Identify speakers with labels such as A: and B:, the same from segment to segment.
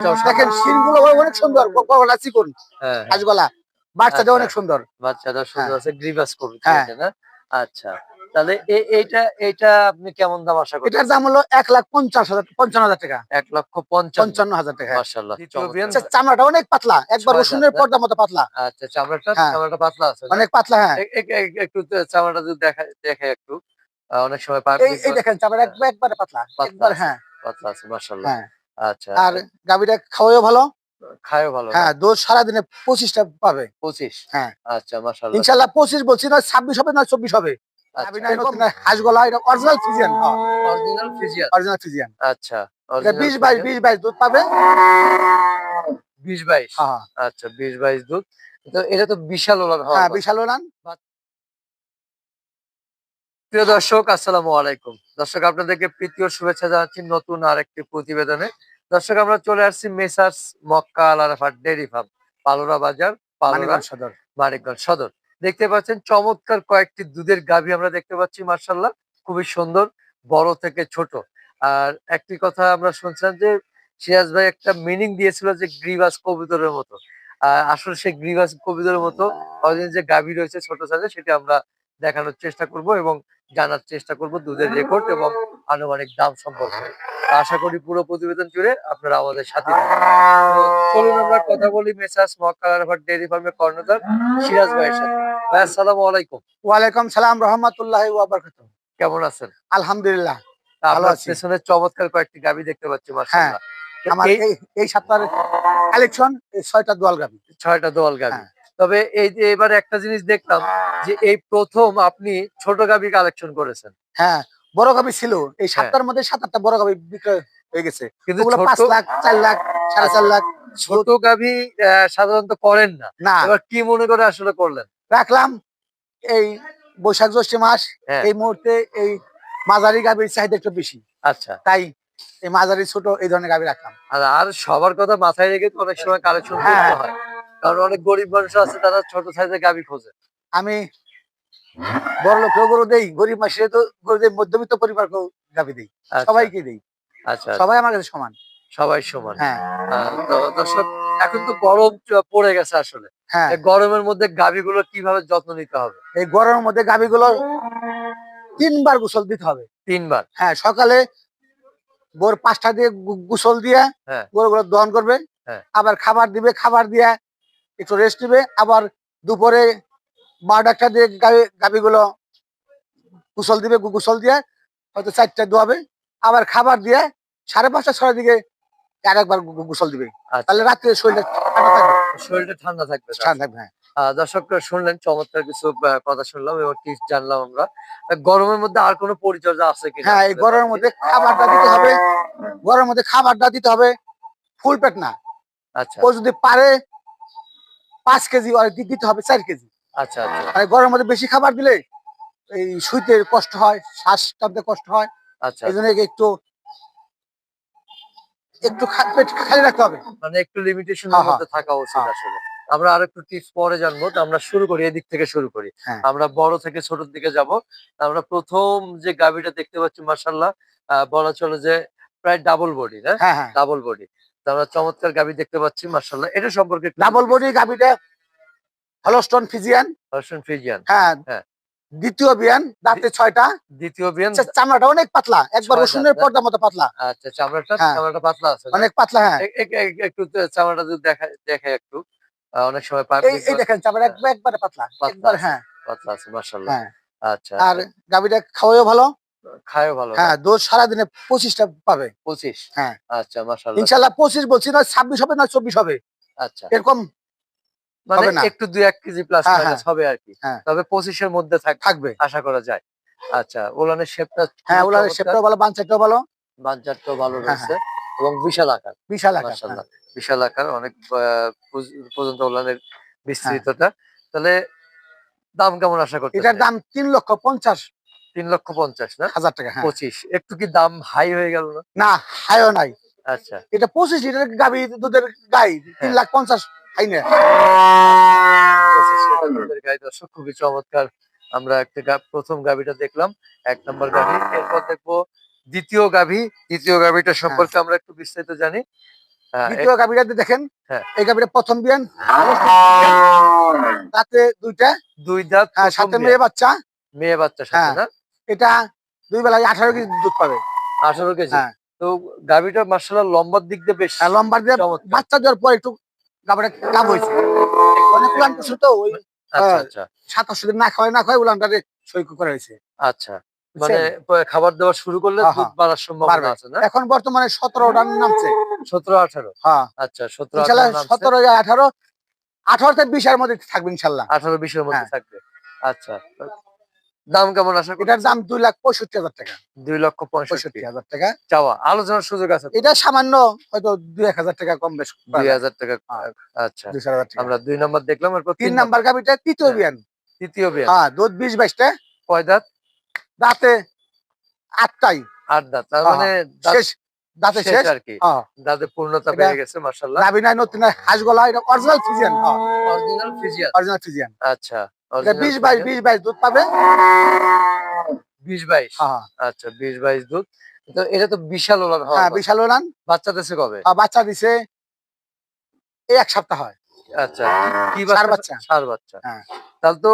A: দেখেন শিনগুলো অনেক সুন্দর। গলা চিকন
B: হ্যাঁ
A: বাচ্চাটা
B: আচ্ছা।
A: অনেক সুন্দর।
B: বাচ্চাটা সুন্দর আছে গ্রিভাস করবে
A: হ্যাঁ।
B: না? আচ্ছা। তাহলে এইটা এইটা আপনি কেমন দাম আশা করছেন?
A: এটার দাম হলো এক লাখ পঞ্চাশ হাজার পঞ্চান্ন হাজার টাকা।
B: এক লক্ষ পঞ্চান্ন।
A: পঞ্চান্ন হাজার টাকা।
B: মাশাআল্লাহ
A: আচ্ছা, চামড়াটা অনেক পাতলা। একবার রসুনের মতো পাতলা।
B: আচ্ছা চামড়াটা
A: হ্যাঁ।
B: চামড়াটা পাতলা আছে
A: অনেক পাতলা হ্যাঁ।
B: একটু চামড়াটা যদি দেখা দেখে একটু। আহ, অনেক সময়
A: এই দেখেন চামড়া একবার পাতলা একবার
B: আছে।
A: হ্যাঁ।
B: পাতলা আছে মাশাআল্লাহ।
A: হ্যাঁ।
B: আচ্ছা
A: আর গাভীটা খাওয়াও ভালো।
B: খায়ও ভালো
A: হ্যাঁ দোষ সারাদিনে পঁচিশটা পাবে।
B: পঁচিশ?
A: হ্যাঁ।
B: আচ্ছা
A: ইনশাল্লাহ পঁচিশ বলছি না ছাব্বিশ হবে না চব্বিশ হবে।
B: আচ্ছা
A: এটা অরিজিনাল ফিজিয়ান
B: অরিজিনাল ফিজিয়ান
A: অরিজিনাল ফিজিয়ান
B: আচ্ছা
A: বিশ বাইশ বিশ বাইশ দুধ পাবে।
B: বিশ বাইশ?
A: হ্যাঁ
B: আচ্ছা বিশ বাইশ দুধ। তো এটা তো বিশাল ওলান
A: হ্যাঁ বিশাল ওলান
B: প্রিয় দর্শক আসসালামু আলাইকুম। দর্শক আপনাদেরকে প্রীতীয় শুভেচ্ছা জানাচ্ছি নতুন আর একটি প্রতিবেদনে। দর্শক আমরা চলে আসছি messrs Makka Al Arafat dairy farm Palora Bazar Palora
A: Sadar.
B: Manikganj সদর। দেখতে পাচ্ছেন চমৎকার কয়েকটি দুধের গাভী আমরা দেখতে পাচ্ছি মার্শাল্লাহ খুবই সুন্দর বড় থেকে ছোট। আর একটি কথা আমরা শুনছিলাম যে সিরাজ ভাই একটা মিনিং দিয়েছিল যে গ্রিবাস কবুতরের মতো। আহ, আসলে সেই গ্রিবাস কবুতরের মতো অরিজিনাল যে গাভী রয়েছে ছোট সাইজে সেটা আমরা দেখানোর চেষ্টা করব এবং জানার চেষ্টা করব দুধের রেকর্ড এবং আনুমানিক দাম সম্পর্কে। আশা করি পুরো প্রতিবেদন জুড়ে আপনারা আমাদের সাথে চলুন আমরা কথা বলি মেসার্স মক্কা আরাফাত ডেয়ারি ফার্মের কর্ণধার সিরাজ ভাইয়ের সাথে। ভাই আসসালামু আলাইকুম।
A: ওয়ালাইকুম সালাম রহমতুল্লাহ ওয়াবারকাত
B: কেমন আছেন?
A: আলহামদুলিল্লাহ
B: আপনার। পেছনে চমৎকার কয়েকটি গাবি দেখতে পাচ্ছি মাশাআল্লাহ। তো
A: আমার
B: এই
A: সপ্তাহের কালেকশন এই ছয়টা দোয়াল গাবি
B: ছয়টা দোয়াল গাবি
A: হ্যাঁ।
B: তবে এই যে এবার একটা জিনিস দেখলাম যে এই প্রথম আপনি ছোট গাবি কালেকশন করেছেন।
A: হ্যাঁ বড় গাবি ছিল। এই সাতটার মধ্যে সাত আটটা বড় গাবি বিক্রয় হয়ে গেছে।
B: কিন্তু
A: পাঁচ লাখ চার লাখ সাড়ে চার লাখ।
B: ছোট গাভী সাধারণত করেন না।
A: না।
B: এবার কি মনে করে আসলে করলেন?
A: রাখলাম এই বৈশাখ জ্যৈষ্ঠ মাস
B: হ্যাঁ।
A: এই মুহূর্তে এই মাঝারি গাবির চাহিদা একটু বেশি।
B: আচ্ছা।
A: তাই এই মাঝারি ছোট এই ধরনের গাবি রাখলাম।
B: আর সবার কথা মাথায় রেখে তো অনেক সময় কালেকশন করতে
A: হ্যাঁ।
B: কারণ অনেক গরিব মানুষ আছে তারা ছোট সাইজের গাভী খোঁজে।
A: আমি বড় লোকেও গরু দেই গরিব মাসে তো গরু দেই মধ্যবিত্ত পরিবারকেও গাবি দেই
B: আচ্ছা,
A: সবাইকে দেই।
B: আচ্ছা
A: সবাই আমার কাছে সমান।
B: সবাই সমান।
A: হ্যাঁ।
B: তো দর্শক এখন তো গরম পড়ে গেছে আসলে।
A: হ্যাঁ।
B: গরমের মধ্যে গাভীগুলো কীভাবে যত্ন নিতে হবে?
A: এই গরমের মধ্যে গাভিগুলো তিনবার গোসল দিতে হবে।
B: তিনবার?
A: হ্যাঁ সকালে ভোর পাঁচটা দিয়ে গোসল দিয়ে
B: হ্যাঁ।
A: গরুগুলো দহন করবে।
B: হ্যাঁ।
A: আবার খাবার দিবে খাবার দিয়ে একটু রেস্ট দিবে আবার দুপুরে বারোটা দিয়ে গাভি- গাভিগুলো গোসল দিবে গোসল দিয়ে হয়তো চারটা দোয়াবে আবার খাবার দিয়ে সাড়ে পাঁচটা ছটার দিকে আর একবার গোসল দিবে।
B: আচ্ছা।
A: তাহলে রাত্রে শরীরটা ঠান্ডা থাকবে।
B: শরীরটা ঠান্ডা থাকবে
A: ঠান্ডা থাকবে হ্যাঁ।
B: দর্শক শুনলেন চমৎকার কিছু কথা শুনলাম এবং টিপস জানলাম আমরা। গরমের মধ্যে আর কোনো পরিচর্যা আছে কি
A: হ্যাঁ এই গরমের মধ্যে খাবারটা দিতে হবে। গরমের মধ্যে খাবারটা দিতে হবে। ফুল পেট না।
B: আচ্ছা।
A: ও যদি পারে পাঁচ কেজি আর দিতে হবে চার কেজি।
B: আচ্ছা আচ্ছা।
A: গরমের মধ্যে বেশি খাবার দিলে এই শুইতে কষ্ট হয় শ্বাস টানতে কষ্ট হয়।
B: আচ্ছা।
A: এই জন্য একটু একটু পেট খালি রাখতে হবে।
B: মানে একটু লিমিটেশনের
A: হ্যাঁ,
B: মধ্যে থাকা উচিত
A: হ্যাঁ।
B: আসলে। আমরা আর একটু টিপস পরে জানব। তো আমরা শুরু করি এদিক থেকে শুরু করি।
A: হ্যাঁ।
B: আমরা বড় থেকে ছোটর দিকে যাব। আমরা প্রথম যে গাভিটা দেখতে পাচ্ছি মার্শাল্লাহ বলা চলে যে প্রায় ডাবল বডি না?
A: হ্যাঁ হ্যাঁ।
B: ডাবল বডি আমরা চমৎকার গাভি দেখতে পাচ্ছি মার্শাল্লাহ এটা সম্পর্কে
A: ডাবল বডি গাভিটা হলস্টন ফিজিয়ান
B: ভার্সন ফ্রিজিয়ান
A: হ্যাঁ
B: হ্যাঁ।
A: দ্বিতীয় বিয়ান দাঁতে ছয়টা।
B: দ্বিতীয় বিয়ান
A: আচ্ছা, চামড়াটা অনেক পাতলা একবার রসুনের
B: দাঁত,
A: পর্দার মতো পাতলা।
B: আচ্ছা চামড়াটা
A: হ্যাঁ।
B: চামড়াটা পাতলা আছে
A: অনেক পাতলা হ্যাঁ।
B: একটু চামড়াটা যদি দেখা দেখে একটু। অনেক সময়
A: এই দেখেন চামড়া একবার একবারে পাতলা। একবার হ্যাঁ।
B: পাতলা আছে মার্শাল্লাহ
A: হ্যাঁ।
B: আচ্ছা
A: আর গাভিটা খাওয়াও ভালো।
B: খায়ও ভালো
A: হ্যাঁ দোষ সারাদিনে পঁচিশটা পাবে।
B: পঁচিশ?
A: হ্যাঁ।
B: আচ্ছা
A: ইনশাল্লাহ পঁচিশ বলছি না ছাব্বিশ হবে না চব্বিশ হবে।
B: আচ্ছা।
A: এরকম
B: মানে একটু দুই এক কেজি প্লাস
A: হ্যাঁ,
B: মাইনাস হবে আর কি।
A: হ্যাঁ।
B: তবে পঁচিশের মধ্যে
A: থাকবে।
B: আশা করা যায়। আচ্ছা ওলানের শেপটা
A: হ্যাঁ ওলার শেপটাও ভালো ভালো।
B: বাঞ্চারটাও ভালো
A: হ্যাঁ,
B: রয়েছে এবং বিশাল আকার।
A: বিশাল আকার হ্যাঁ।
B: বিশাল আকার অনেক পর্যন্ত ওলানের বিস্তৃততা তাহলে দাম কেমন আশা করতে
A: এটার দাম তিন লক্ষ পঞ্চাশ
B: তিন লক্ষ পঞ্চাশ না?
A: হাজার টাকা হ্যাঁ।
B: পঁচিশ। একটু কি দাম হাই হয়ে গেল না?
A: না হাইও নাই।
B: আচ্ছা।
A: এটা পঁচিশ লিটার গাভি দুধের গাই তিন
B: হ্যাঁ।
A: লাখ পঞ্চাশ হাই না?
B: গাই দর্শক খুবই চমৎকার। আমরা একটা প্রথম গাভিটা দেখলাম এক নম্বর গাভি এরপর দেখব দ্বিতীয় গাভি দ্বিতীয় গাভিটা সম্পর্কে আমরা একটু বিস্তারিত জানি। হ্যাঁ,
A: দ্বিতীয় গাভিটাতে দেখেন
B: হ্যাঁ।
A: এই গাভিটা প্রথম বিয়ান। তাতে দুইটা।
B: দুই দাঁত
A: হ্যাঁ, সাথে মেয়ে বাচ্চা।
B: মেয়ে বাচ্চার সাথে
A: হ্যাঁ।
B: না?
A: এটা দুই বেলায় আঠারো কেজি দুধ পাবে।
B: আঠারো কেজি?
A: হ্যাঁ।
B: তো গাভিটা মার্শাল্লাহ লম্বার দিক দিয়ে বেশ
A: আর লম্বার দিয়ে বাচ্চা দেওয়ার পর একটু গাভিটা কাম হয়েছে। অনেক উলান করছে তো ওই
B: আচ্ছা
A: হ্যাঁ।
B: আচ্ছা।
A: দিন না খাওয়াই না খাওয়াই উলানটারে সই করা হয়েছে।
B: আচ্ছা। মানে খাবার দাবার শুরু করলে
A: হ্যাঁ,
B: দুধ
A: হ্যাঁ।
B: বাড়ার সম্ভাবনা আছে না?
A: এখন বর্তমানে নামছে।
B: সতেরো আঠারো?
A: হ্যাঁ।
B: আচ্ছা সতেরো।
A: সতেরো আঠারো আঠারো থেকে বিশের মধ্যে থাকবে ইনশাল্লাহ
B: আঠারো বিশের মধ্যে
A: হ্যাঁ।
B: থাকবে। আচ্ছা। দাম কেমন আশা
A: এটার দাম দুই লাখ পঁয়ষট্টি হাজার টাকা।
B: দুই লক্ষ পঁয়ষট্টি।
A: হাজার টাকা।
B: চাওয়া। আলোচনার সুযোগ আছে
A: এটা সামান্য হয়তো দুই এক হাজার টাকা কম বেশ
B: দুই হাজার টাকা
A: হ্যাঁ।
B: আচ্ছা। আমরা দুই নম্বর দেখলাম এরপর
A: তিন নাম্বার গাভিটা তৃতীয়
B: হ্যাঁ।
A: বিয়ান।
B: তৃতীয় বিয়ে
A: হ্যাঁ দুধ বিশ বাইশটা।
B: কয় দাঁত?
A: দাঁতে আটটাই।
B: আট দাঁত। তার
A: হ্যাঁ,
B: মানে দাঁত
A: শেষ। দাঁতে
B: শেষ আর কি।
A: হ্যাঁ।
B: দাঁতে পূর্ণতা বেড়ে গেছে মার্শাল্লাহ
A: গাভি নাই নতুন হাঁস গলা এটা অরিজিনাল ফিজিয়ান হ্যাঁ
B: অরিজিনাল ফিজিয়ান
A: অরিজিনাল ফিজিয়ান
B: আচ্ছা।
A: বিশ বাইশ বিশ বাইশ দুধ পাবে?
B: বিশ বাইশ?
A: হ্যাঁ
B: আচ্ছা বিশ বাইশ দুধ। তো এটা তো বিশাল ওলান
A: হ্যাঁ বিশাল ওলান।
B: বাচ্চা কবে?
A: বাচ্চা দিছে এই এক সপ্তাহ হয়।
B: আচ্ছা কি বাচ্চা?
A: বাচ্চা।
B: সার বাচ্চা।
A: হ্যাঁ।
B: তাহলে তো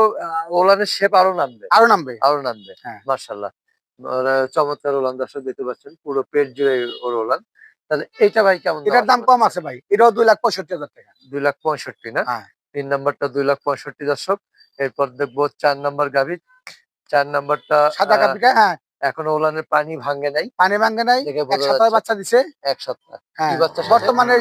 B: ওলানের শেপ আরও নামবে।
A: আরও নামবে।
B: আরও নামবে।
A: হ্যাঁ।
B: মার্শাল্লাহ চমৎকার ওলান দর্শক দেখতে পাচ্ছেন পুরো পেট জুড়ে ওর ওলান। তাহলে এটা ভাই কেমন
A: এটার দাম কম আছে ভাই। এটাও দুই লাখ পঁয়ষট্টি হাজার টাকা।
B: দুই লাখ পঁয়ষট্টি না?
A: হ্যাঁ।
B: তিন নাম্বারটা দুই লাখ পঁয়ষট্টি দর্শক। এরপর দেখব চার নম্বর গাভি। চার নম্বরটা
A: সাদা
B: আহ,
A: হ্যাঁ।
B: এখনও ওলানের পানি ভাঙে নাই।
A: পানি ভাঙ্গে নাই এক সপ্তাহ বাচ্চা দিছে।
B: এক সপ্তাহ।
A: হ্যাঁ
B: বাচ্চা
A: বর্তমানে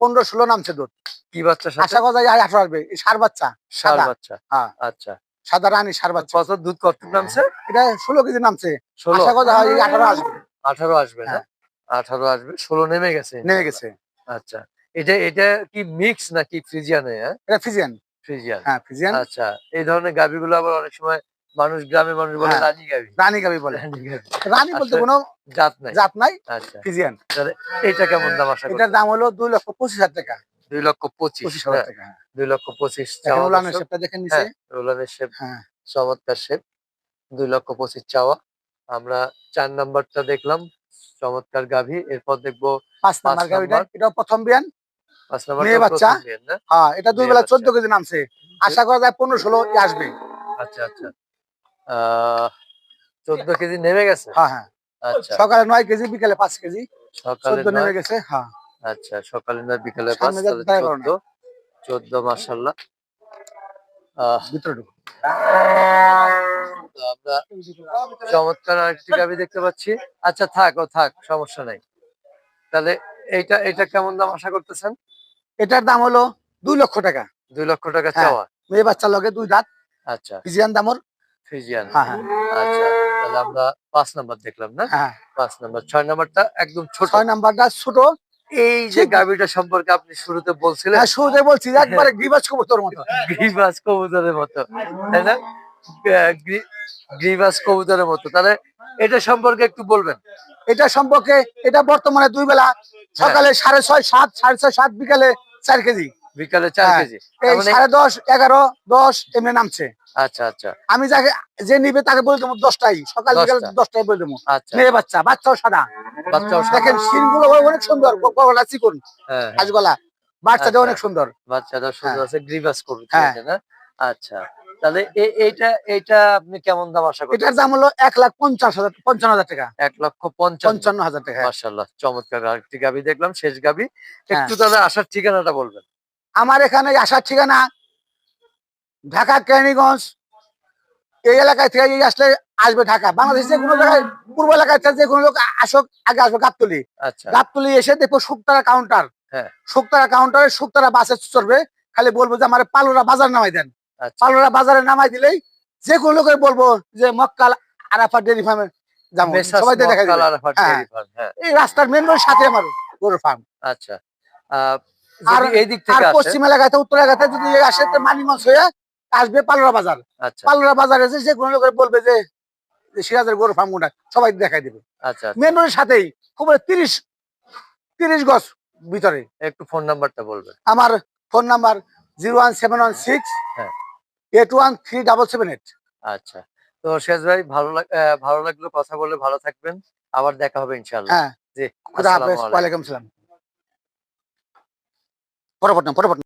A: পনেরো ষোলো নামছে দুধ।
B: কি বাচ্চা
A: আশা করা যায় আঠারো আসবে। সার বাচ্চা সার
B: বাচ্চা।
A: হ্যাঁ।
B: আচ্ছা।
A: সাদা রানী সার বাচ্চা।
B: কত দুধ কত নামছে?
A: এটা ষোলো কেজি নামছে।
B: ষোলো।
A: আশা করা হয় আঠারো আসবে।
B: আঠারো আসবে না?
A: হ্যাঁ।
B: আঠারো আসবে। ষোলো নেমে গেছে।
A: নেমে গেছে।
B: আচ্ছা। এটা এটা কি মিক্স নাকি ফ্রিজিয়ানে হ্যাঁ?
A: এটা ফিজিয়ান
B: ফ্রিজিয়ান
A: হ্যাঁ
B: আচ্ছা এই ধরনের গাভিগুলো আবার অনেক সময় মানুষ গ্রামে মানুষ বলে
A: হ্যাঁ।
B: রানী গাভি।
A: রানী গাভি বলে।
B: রানী
A: বলতে
B: আচ্ছা।
A: কোনো
B: জাত নাই।
A: জাত নাই
B: আচ্ছা
A: ফিজিয়ান
B: এটা কেমন দাম আশা
A: এটার দাম হলো দুই লক্ষ পঁচিশ হাজার টাকা।
B: দুই লক্ষ পঁচিশ
A: হাজার
B: হ্যাঁ,
A: টাকা
B: দুই লক্ষ পঁচিশ
A: শেপটা
B: রোলানের শেপ। চমৎকার শেপ। দুই লক্ষ পঁচিশ চাওয়া। আমরা চার নাম্বারটা দেখলাম চমৎকার গাভী। এরপর দেখব
A: পাঁচ
B: পাঁচ
A: নাম্বার গাভিটা এটাও প্রথম বিয়ান। মেয়ে বাচ্চা? হ্যাঁ এটা দুই বেলা চোদ্দ কেজি নামছে। আশা করা যায় পনেরো ষোলো আসবে।
B: আচ্ছা আচ্ছা। চোদ্দ কেজি নেমে গেছে?
A: হ্যাঁ হ্যাঁ।
B: আচ্ছা।
A: সকালে নয় কেজি বিকালে পাঁচ কেজি।
B: সকালে
A: নেমে গেছে হ্যাঁ।
B: আচ্ছা সকালে নয় বিকালে পাঁচ। চোদ্দ। চোদ্দ আমরা চমৎকার আরেকটি দেখতে পাচ্ছি। আচ্ছা থাক ও থাক সমস্যা নাই। তাহলে এইটা এটা কেমন দাম আশা করতেছেন?
A: এটার দাম হলো দুই লক্ষ টাকা।
B: দুই লক্ষ টাকা
A: হ্যাঁ।
B: চাওয়া?
A: মেয়ে বাচ্চা লগে দুই দাঁত।
B: আচ্ছা।
A: ফিজিয়ান দামর।
B: ফিজিয়ান।
A: হ্যাঁ হ্যাঁ।
B: আচ্ছা তাহলে আমরা পাঁচ নাম্বার দেখলাম না?
A: হ্যাঁ।
B: পাঁচ নাম্বার। ছয় নাম্বারটা একদম ছোট।
A: ছয় নাম্বারটা ছোট।
B: এই যে। গাভিটা সম্পর্কে আপনি শুরুতে বলছিলেন
A: হ্যাঁ শুরুতে বলছি একবারে গ্রিবাস কবুতর মতো।
B: গ্রিবাস কবুতরের মতো তাই না? গ্রিবাস কবুতরের মতো। তাহলে এটা সম্পর্কে একটু বলবেন।
A: এটা সম্পর্কে এটা বর্তমানে দুই বেলা সকালে সাড়ে ছয় সাত সাড়ে ছয় সাত বিকালে চার কেজি।
B: বিকালে চার
A: হ্যাঁ,
B: কেজি।
A: এই
B: মানে-
A: সাড়ে দশ এগারো দশ এমনি নামছে।
B: আচ্ছা আচ্ছা।
A: আমি যাকে যে নিবে তাকে বলে দেবো দশটাই। সকাল বিকাল
B: দশটা।
A: দশটায় বলে দেবো।
B: আচ্ছা।
A: মেয়ে বাচ্চা বাচ্চাও সাদা।
B: বাচ্চাও
A: দেখেন সিনগুলো অনেক সুন্দর গলা চিকুন
B: হ্যাঁ হ্যাঁ,
A: হাঁসগলা বাচ্চাটা। অনেক সুন্দর।
B: বাচ্চাটা সুন্দর আছে
A: হ্যাঁ।
B: এটা না? আচ্ছা। তাহলে এইটা এইটা আপনি কেমন দাম আশা করেন
A: এটার দাম হলো এক লাখ পঞ্চাশ হাজার পঞ্চান্ন হাজার টাকা।
B: এক লক্ষ পঞ্চান্ন
A: হাজার টাকা।
B: মার্শাল্লাহ চমৎকার। আরেকটি গাবি দেখলাম শেষ গাবি।
A: হ্যাঁ।
B: একটু তাহলে আসার ঠিকানাটা বলবেন।
A: আমার এখানে আসার ঠিকানা ঢাকা কেরানীগঞ্জ। এই এলাকায় থেকে এই আসলে আসবে ঢাকা। বাংলাদেশের যে কোনো জায়গায় পূর্ব এলাকায় থেকে যে কোনো লোক আসুক আগে আসবে গাবতলি।
B: আচ্ছা।
A: গাবতলি এসে দেখব শুক্তারা কাউন্টার
B: হ্যাঁ।
A: শুক্তারা কাউন্টারে শুক্তারা বাসে চড়বে। খালি বলব যে আমার পালোরা বাজার নামাই দেন। পালোরা বাজারে নামাই দিলেই যে কোনো লোকের বলব যে মক্কাল আরাফা ডেরি ফার্মে যাব। সবাই দেখা হ্যাঁ।
B: হ্যাঁ।
A: এই রাস্তার মেন রোড সাথে আমার গরুর ফার্ম
B: আচ্ছা।
A: আর-
B: এই দিক থেকে
A: পশ্চিম এলাকাতে উত্তর এলাকাতে যদি আসে তো মানিগঞ্জ হয়ে আসবে পালোরা বাজার।
B: আচ্ছা।
A: পালোরা বাজারে এসে যে কোনো লোকের বলবে যে সিরাজের গরু ফার্ম কোনটা সবাই দেখাই দিবে।
B: আচ্ছা
A: মেন রোডের সাথেই খুব তিরিশ তিরিশ গজ ভিতরে।
B: একটু ফোন নাম্বারটা বলবেন।
A: আমার phone number zero one seven one six
B: হ্যাঁ।
A: Eight one three double seven eight
B: আচ্ছা তো শেষ ভাই ভালো ভালো লাগল কথা বলে ভালো থাকবেন। আবার দেখা হবে ইনশাল্লাহ
A: হ্যাঁ।
B: জি
A: খুদা হাফেজ পরবর্তী পরবর্তী।